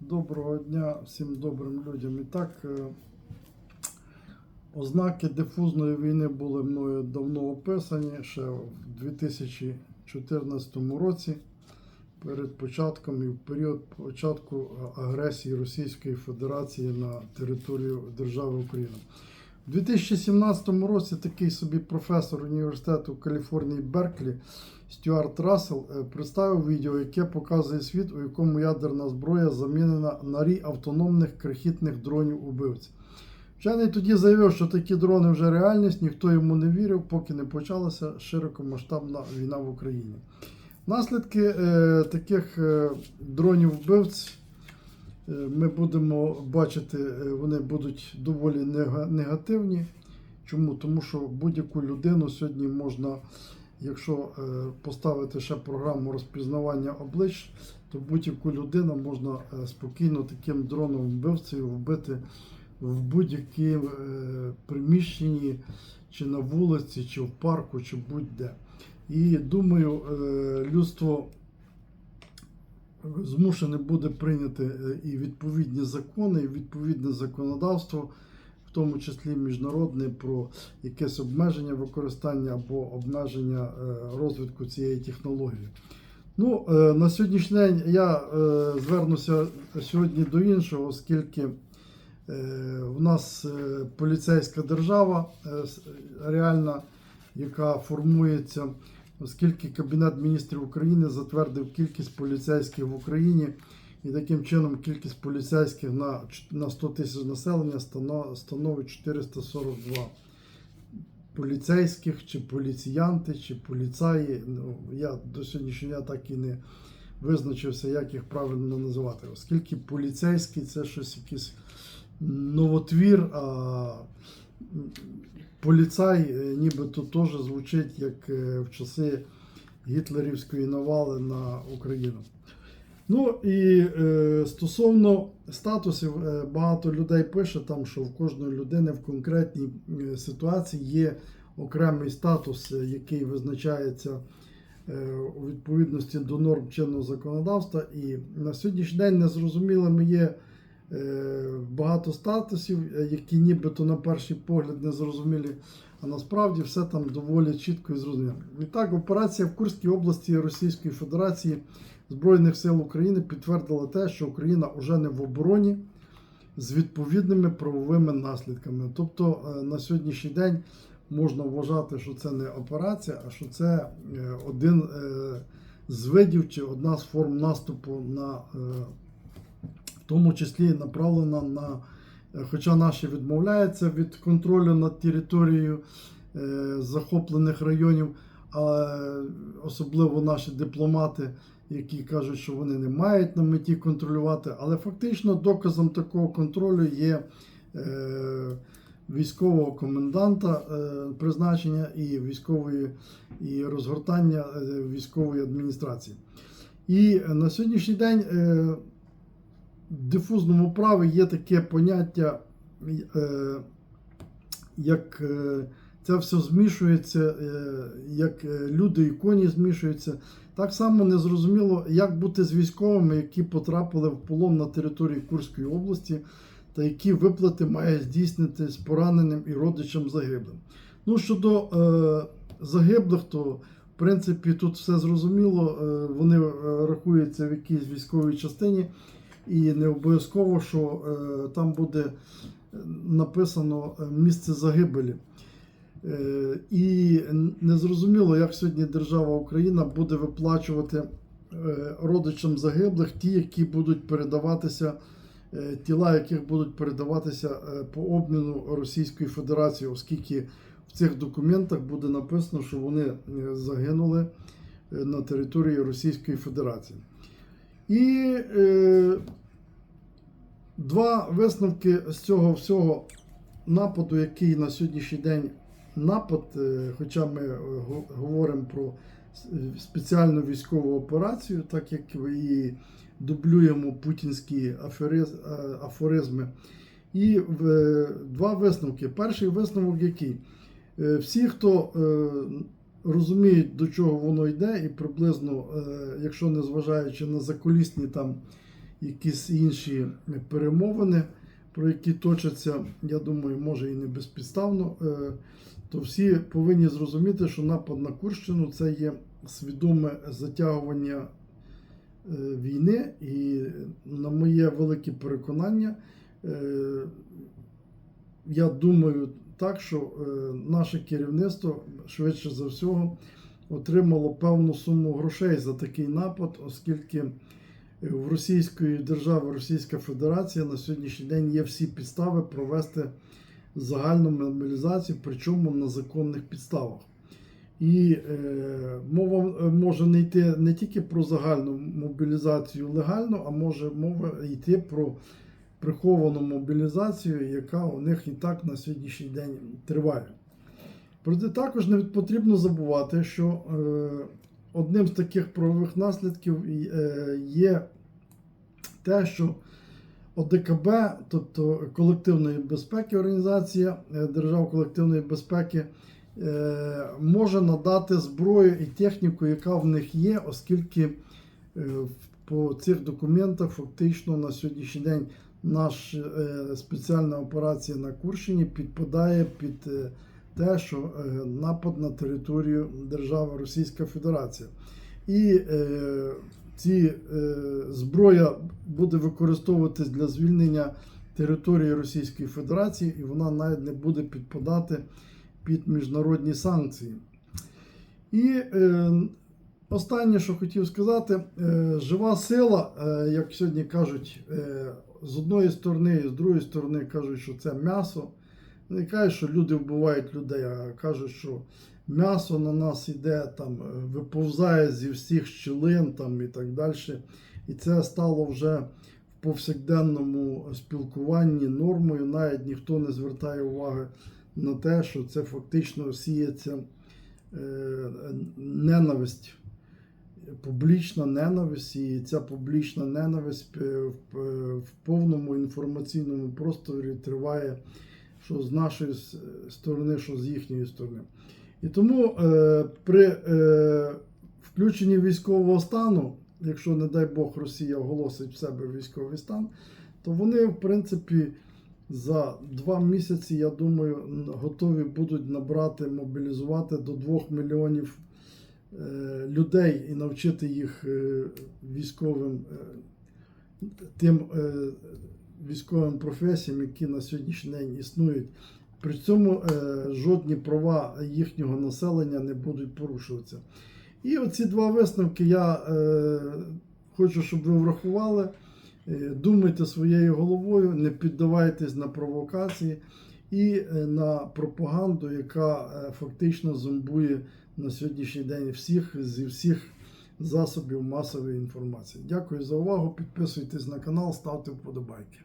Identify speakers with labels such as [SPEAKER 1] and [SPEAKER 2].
[SPEAKER 1] Доброго дня всім добрим людям. І так, е, ознаки дифузної війни були мною давно описані ще в 2014 році, перед початком і в період початку агресії Російської Федерації на територію держави Україна. У 2017 році такий собі професор університету Каліфорнії Берклі Стюарт Рассел е, представив відео, яке показує світ, у якому ядерна зброя замінена на рій автономних крихітних дронів убивців. Вчений тоді заявив, що такі дрони вже реальність, ніхто йому не вірив, поки не почалася широкомасштабна війна в Україні. Наслідки е, таких е, дронів вбивць е, ми будемо бачити, е, вони будуть доволі негативні. Чому? Тому що будь-яку людину сьогодні можна, якщо е, поставити ще програму розпізнавання облич, то будь-яку людину можна е, спокійно таким дроном вбивцею вбити в будь-якому е, приміщенні, чи на вулиці, чи в парку, чи будь-де. І думаю, е, людство змушене буде прийняти е, і відповідні закони, і відповідне законодавство, в тому числі міжнародне, про якесь обмеження використання або обмеження е, розвитку цієї технології. Ну, е, на сьогоднішній день я звернуся сьогодні до іншого, оскільки в нас поліцейська держава реальна, яка формується, оскільки Кабінет міністрів України затвердив кількість поліцейських в Україні, і таким чином кількість поліцейських на, 100 тисяч населення становить 442 поліцейських, чи поліціянти, чи поліцаї. Ну, я до сьогоднішнього дня так і не визначився, як їх правильно називати, оскільки поліцейський це щось якийсь новотвір, поліцай е, нібито теж звучить як е, в часи гітлерівської навали на Україну. Ну і е, стосовно статусів, багато людей пише там, що в кожної людини в конкретній ситуації є окремий статус, який визначається у відповідності до норм чинного законодавства. І на сьогоднішній день незрозумілими є багато статусів, е, які нібито на перший погляд не зрозумілі, а насправді все там доволі чітко і зрозуміло. І так, операція в Курській області Російської Федерації Збройних сил України підтвердила те, що Україна вже не в обороні з відповідними правовими наслідками. Тобто е, на сьогоднішній день можна вважати, що це не операція, а що це е, один е, з видів чи одна з форм наступу на е, тому числі направлена на, е, хоча наші відмовляються від контролю над територією е, захоплених районів, а особливо наші дипломати, які кажуть, що вони не мають на меті контролювати, але фактично доказом такого контролю є е, військового коменданта призначення і військової і розгортання військової адміністрації. І на сьогоднішній день дифузному праві є таке поняття, е, як е, це все змішується, е, як люди і коні змішуються. Так само незрозуміло, як бути з військовими, які потрапили в полон на території Курської області, та які виплати має здійснити з пораненим і родичам загиблим. Ну, щодо е, загиблих, то в принципі тут все зрозуміло. Е, вони рахуються в якійсь військовій частині, і не обов'язково, що е, там буде е, написано е, місце загибелі. І незрозуміло, як сьогодні держава Україна буде виплачувати родичам загиблих ті, які будуть передаватися, тіла яких будуть передаватися по обміну Російської Федерації, оскільки в цих документах буде написано, що вони загинули на території Російської Федерації. І два висновки з цього всього нападу, який на сьогоднішній день напад, е, хоча ми е, говоримо про е, спеціальну військову операцію, так як і дублюємо путінські афоризми. І два висновки. Перший висновок який? Всі, хто розуміють, до чого воно йде, і приблизно, якщо не зважаючи на закулісні там якісь інші перемовини, про які точаться, я думаю, може і не безпідставно, е, то всі повинні зрозуміти, що напад на Курщину це є свідоме затягування е, війни, і на моє велике переконання, е, я думаю так, що наше керівництво швидше за всього отримало певну суму грошей за такий напад, оскільки в Російської держави Російська Федерація на сьогоднішній день є всі підстави провести загальну мобілізацію, причому на законних підставах. І е, мова е, може не йти не тільки про загальну мобілізацію легальну, а може мова йти про приховану мобілізацію, яка у них і так на сьогоднішній день триває. Проте також не потрібно забувати, що е, одним з таких правових наслідків е, є те, що ОДКБ, тобто колективної безпеки, організація е, держав колективної безпеки, е, може надати зброю і техніку, яка в них є, оскільки по цих документах фактично на сьогоднішній день наша спеціальна операція на Курщині підпадає під те, що е, напад на територію держави Російська Федерація. І е, ці е, зброя буде використовуватись для звільнення території Російської Федерації, і вона навіть не буде підпадати під міжнародні санкції. І е, останнє, що хотів сказати, е, жива сила, е, як сьогодні кажуть, е, з одної сторони і з другої сторони кажуть, що це м'ясо. Не кажуть, що люди вбивають людей, а кажуть, що м'ясо на нас йде, там, е, виповзає зі всіх щілин там, і так далі. І це стало вже в повсякденному спілкуванні нормою. Навіть ніхто не звертає уваги на те, що це фактично сіється е, ненависть. Публічна ненависть, і ця публічна ненависть е, в повному інформаційному просторі триває що з нашої сторони, що з їхньої сторони. І тому е, при е, включенні військового стану, якщо, не дай Бог, Росія оголосить в себе військовий стан, то вони, в принципі, за два місяці, я думаю, готові будуть набрати, мобілізувати до 2 мільйонів е, людей і навчити їх е, військовим е, тим е, військовим професіям, які на сьогоднішній день існують. При цьому е, жодні права їхнього населення не будуть порушуватися. І оці два висновки я е, хочу, щоб ви врахували. Е, Думайте своєю головою, не піддавайтесь на провокації і на пропаганду, яка фактично зомбує на сьогоднішній день всіх зі всіх засобів масової інформації. Дякую за увагу. Підписуйтесь на канал, ставте вподобайки.